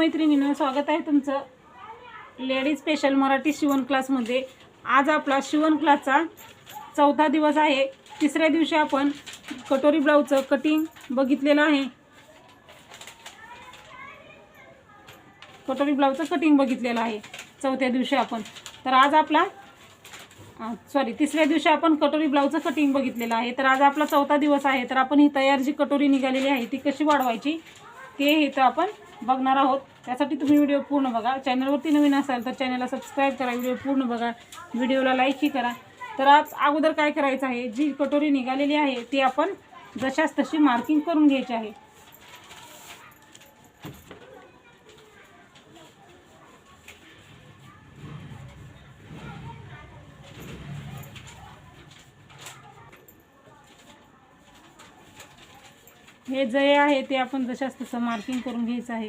मैत्रिणीनं स्वागत आहे तुमचं लेडीज स्पेशल मराठी शिवण क्लासमध्ये आज आपला शिवण क्लासचा चौथा दिवस आहे. तिसऱ्या दिवशी आपण कटोरी ब्लाऊजचं कटिंग बघितलेलं आहे. कटोरी ब्लाऊजचं कटिंग बघितलेलं आहे. चौथ्या दिवशी आपण. तर आज आपला सॉरी तिसऱ्या दिवशी आपण कटोरी ब्लाऊजचं कटिंग बघितलेलं आहे. तर आज आपला चौथा दिवस आहे. तर आपण ही तयार जी कटोरी निघालेली आहे ती कशी वाढवायची ते तर आपण बघणार आहोत. त्यासाठी तुम्ही व्हिडिओ पूर्ण बघा. चॅनलवरती नवीन असाल तर चॅनलला सबस्क्राईब करा व्हिडिओ पूर्ण बघा. व्हिडिओला लाईकही करा. तर आज अगोदर काय करायचं आहे? जी कटोरी निघालेली आहे ती आपण जशाच तशी मार्किंग करून घ्यायची आहे. हे जे आहे ते आपण जशाच तसं मार्किंग करून घ्यायचं आहे.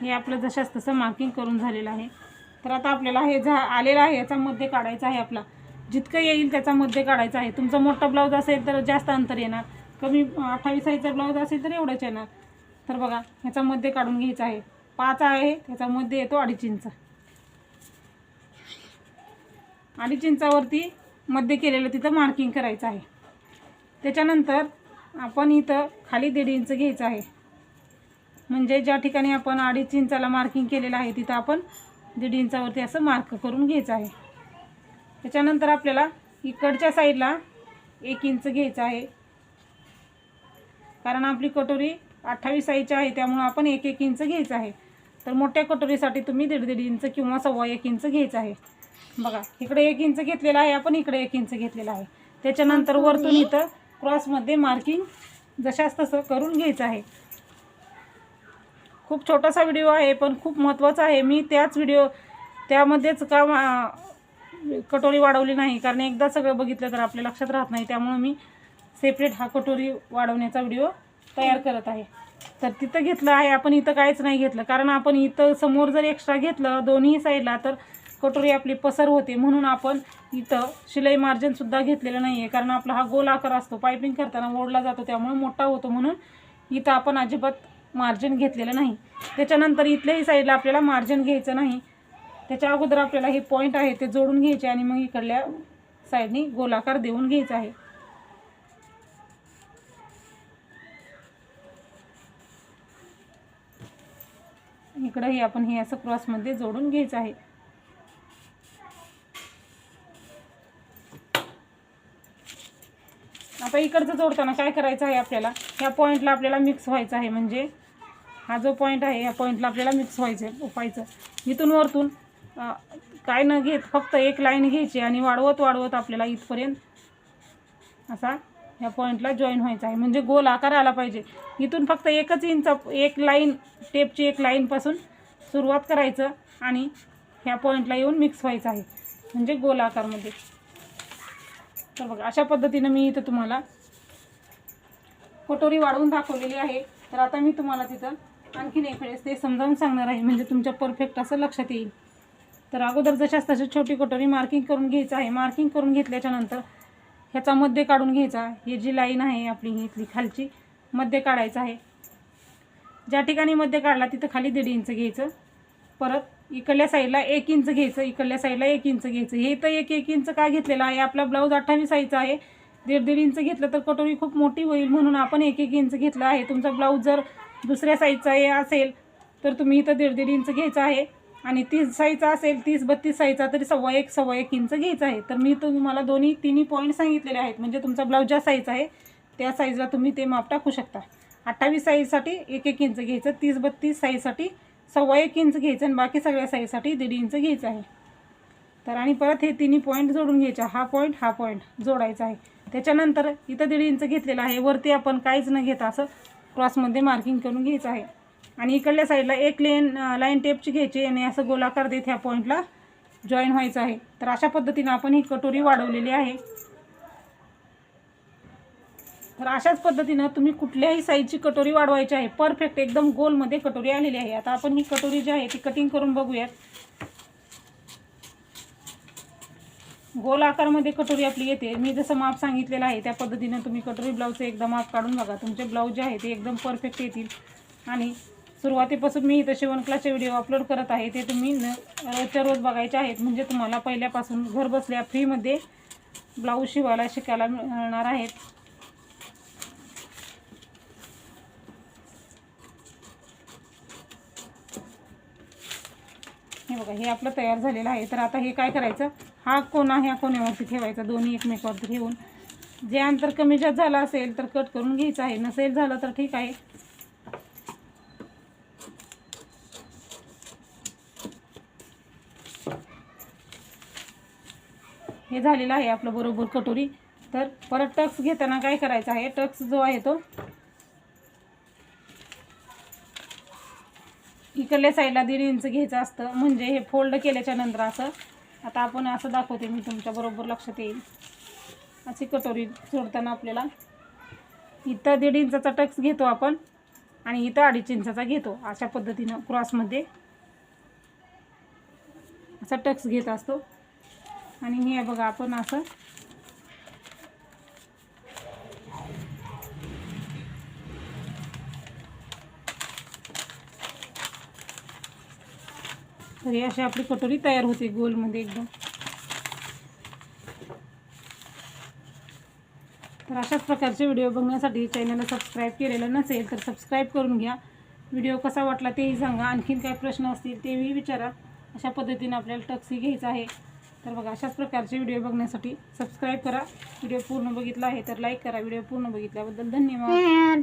हे आपलं जशाच तसं मार्किंग करून झालेलं आहे. तर आता आपल्याला हे झा आलेलं आहे याचा मध्ये काढायचा आहे आपला. जितकं येईल त्याचा मध्ये काढायचा आहे. तुमचा मोठा ब्लाऊज असेल तर जास्त अंतर येणार. कमी अठ्ठावीस साईजचा ब्लाऊज असेल तर एवढंच येणार. तर बघा ह्याचा मध्ये काढून घ्यायचा आहे. पाच आहे त्याचा मध्ये येतो अडीच इंच. अडीच चिंचावरती मध्य केलेलं तिथं मार्किंग करायचं आहे. त्याच्यानंतर आपण इथं खाली दीड इंच घ्यायचं आहे. म्हणजे ज्या ठिकाणी आपण अडीच इंचाला मार्किंग केलेलं आहे तिथं आपण दीड इंचावरती असं मार्क करून घ्यायचं आहे. त्याच्यानंतर आपल्याला इकडच्या साईडला एक इंच घ्यायचं आहे. कारण आपली कटोरी अठ्ठावीस साईजची आहे त्यामुळं आपण एक एक इंच घ्यायचं आहे. तर मोठ्या कटोरीसाठी तुम्ही दीड दीड इंच किंवा सव्वा एक इंच घ्यायचं आहे. बघा इकडे एक इंच घेतलेला आहे आपण इकडे एक इंच घेतलेला आहे. त्याच्यानंतर वरतून इथं क्रॉसमध्ये मार्किंग जशाच तसं करून घ्यायचं आहे. खूप छोटासा व्हिडिओ आहे पण खूप महत्त्वाचा आहे. मी त्याच व्हिडिओ त्यामध्येच का मा- कटोरी वाढवली नाही कारण एकदा सगळं बघितलं तर आपल्या लक्षात राहत नाही. त्यामुळं मी सेपरेट हा कटोरी वाढवण्याचा व्हिडिओ तयार करत आहे. तर तिथं घेतलं आहे आपण इथं काहीच नाही घेतलं. कारण आपण इथं समोर जर एक्स्ट्रा घेतलं दोन्ही साईडला तर कटोरी आपली पसर होते म्हणून आपण इथं शिलाई मार्जिनसुद्धा घेतलेलं नाही आहे कारण आपला हा गोल आकार असतो. पायपिंग करताना ओढला जातो त्यामुळे मोठा होतो म्हणून इथं आपण अजिबात मार्जिन घेतलेलं नाही. त्याच्यानंतर इथल्याही साईडला आपल्याला मार्जिन घ्यायचं नाही. त्याच्या अगोदर आपल्याला हे पॉईंट आहे ते जोडून घ्यायचे आणि मग इकडल्या साईडनी गोलाकार देऊन घ्यायचा आहे. इकडंही आपण हे असं क्रॉसमध्ये जोडून घ्यायचं आहे. इकडचं जोडताना काय करायचं आहे आपल्याला? ह्या पॉईंटला आपल्याला मिक्स व्हायचं आहे म्हणजे हा जो पॉईंट आहे ह्या पॉईंटला आपल्याला मिक्स व्हायचं आहे व्हायचं इथून वरतून काय न घेत फक्त एक लाईन घ्यायची आणि वाढवत वाढवत आपल्याला इथपर्यंत असा ह्या पॉईंटला जॉईन व्हायचा आहे. म्हणजे गोल आकार आला पाहिजे. इथून फक्त एकच इंच एक लाईन टेपची एक लाईनपासून सुरुवात करायचं आणि ह्या पॉईंटला येऊन मिक्स व्हायचं आहे. म्हणजे गोल आकारमध्ये. तर बघा अशा पद्धतीनं मी इथं तुम्हाला कटोरी वाढवून दाखवलेली आहे. तर आता मी तुम्हाला तिथं आणखीन एक वेळेस ते समजावून सांगणार आहे म्हणजे तुमच्या परफेक्ट असं लक्षात येईल. तर अगोदर जशाच तशी छोटी कटोरी मार्किंग करून घ्यायचं आहे. मार्किंग करून घेतल्याच्यानंतर ह्याचा मध्य काढून घ्यायचा. ही जी लाईन आहे आपली ही इथली खालची मध्य काढायचं आहे. ज्या ठिकाणी मध्य काढला तिथं खाली दीड इंच घ्यायचं. परत इकडल्या साईडला एक इंच घ्यायचं इकडल्या साईडला एक इंच घ्यायचं. हे तर एक एक इंच का घेतलेलं आहे? आपला ब्लाऊज अठ्ठावीस साईजचा आहे. दीड दीड इंच घेतलं तर कटोरी खूप मोठी होईल म्हणून आपण एक एक इंच घेतलं आहे. तुमचा ब्लाऊज जर दुसऱ्या साईजचा हे असेल तर तुम्ही इथं दीड दीड इंच घ्यायचा आहे. आणि तीस साईजचा असेल तीस बत्तीस साईजचा तरी सव्वा एक सव्वा एक इंच घ्यायचा आहे. तर मी तुम्हाला दोन्ही तिन्ही पॉईंट सांगितलेले आहेत. म्हणजे तुमचा ब्लाऊज ज्या साईजचा आहे त्या साईजला तुम्ही ते माप टाकू शकता. अठ्ठावीस साईजसाठी एक एक इंच घ्यायचं तीस बत्तीस साईजसाठी सव्वा एक इंच घ्यायचं आणि बाकी सगळ्या साईजसाठी दीड इंच घ्यायचं आहे. तर आणि परत हे तिन्ही पॉईंट जोडून घ्यायचे हा पॉईंट हा पॉईंट जोडायचा आहे. त्याच्यानंतर इथं दीड इंच घेतलेलं आहे. वरती आपण काहीच न घेता असं क्रॉसमध्ये मार्किंग करून घ्यायचं आहे. आणि इकडल्या साईडला एक लेन लाईन टेपची घ्यायची आणि असं गोलाकार देत ह्या पॉईंटला जॉईन व्हायचं आहे. तर अशा पद्धतीनं आपण ही कटोरी वाढवलेली आहे. तर अशाच पद्धतीनं तुम्ही कुठल्याही साईजची कटोरी वाढवायची आहे. परफेक्ट एकदम गोलमध्ये कटोरी आलेली आहे. आता आपण ही कटोरी जी आहे ती कटिंग करून बघूयात. गोल आकारमध्ये कटोरी आपली येते. मी जसं माप सांगितलेलं आहे त्या पद्धतीनं तुम्ही कटोरी ब्लाऊजचं एकदा माप काढून बघा. तुमचे ब्लाऊज जे आहे ते एकदम परफेक्ट येतील. आणि सुरुवातीपासून मी इथं शिवण क्लासचे व्हिडिओ अपलोड करत आहे. ते तुम्ही न रोजच्या रोज बघायचे आहेत. म्हणजे तुम्हाला पहिल्यापासून घर बसल्या फ्रीमध्ये ब्लाऊज शिवायला शिकायला मिळणार आहेत. हे बघा हे आपलं तयार झालेलं आहे. तर आता हे काय करायचं? हा कोणा ह्या कोण्यावरती ठेवायचा. दोन्ही एकमेकावरती ठेवून. जे अंतर कमी जास्त झालं असेल तर कट करून घ्यायचं आहे. नसेल झालं तर ठीक आहे. हे झालेलं आहे आपलं बरोबर कटोरी. तर परत टक्स घेताना काय करायचं आहे? टक्स जो आहे तो इकडल्या साईडला दीड इंच घ्यायचं असतं. म्हणजे हे फोल्ड केल्याच्यानंतर असं. आता आपण असं दाखवते मी तुमच्या बरोबर लक्षात येईल. अशी कटोरी सोडताना आपल्याला इथं दीड इंचाचा टक्स घेतो आपण आणि इथं अडीच इंचाचा घेतो अशा पद्धतीनं क्रॉसमध्ये. असा टक्स घेत असतो. आणि हे बघा आपण असं तर अशी आपली कटोरी तयार होते गोलमध्ये एकदम. तर अशाच प्रकारचे व्हिडिओ बघण्यासाठी चॅनलला सबस्क्राईब केलेलं नसेल तर सबस्क्राईब करून घ्या. व्हिडिओ कसा वाटला तेही सांगा. आणखीन काय प्रश्न असतील तेही विचारा. अशा पद्धतीने आपल्याला टक्सी घ्यायचा आहे. तर बघा अशाच प्रकारचे व्हिडिओ बघण्यासाठी सबस्क्राईब करा. व्हिडिओ पूर्ण बघितला आहे तर लाईक करा. व्हिडिओ पूर्ण बघितल्याबद्दल धन्यवाद.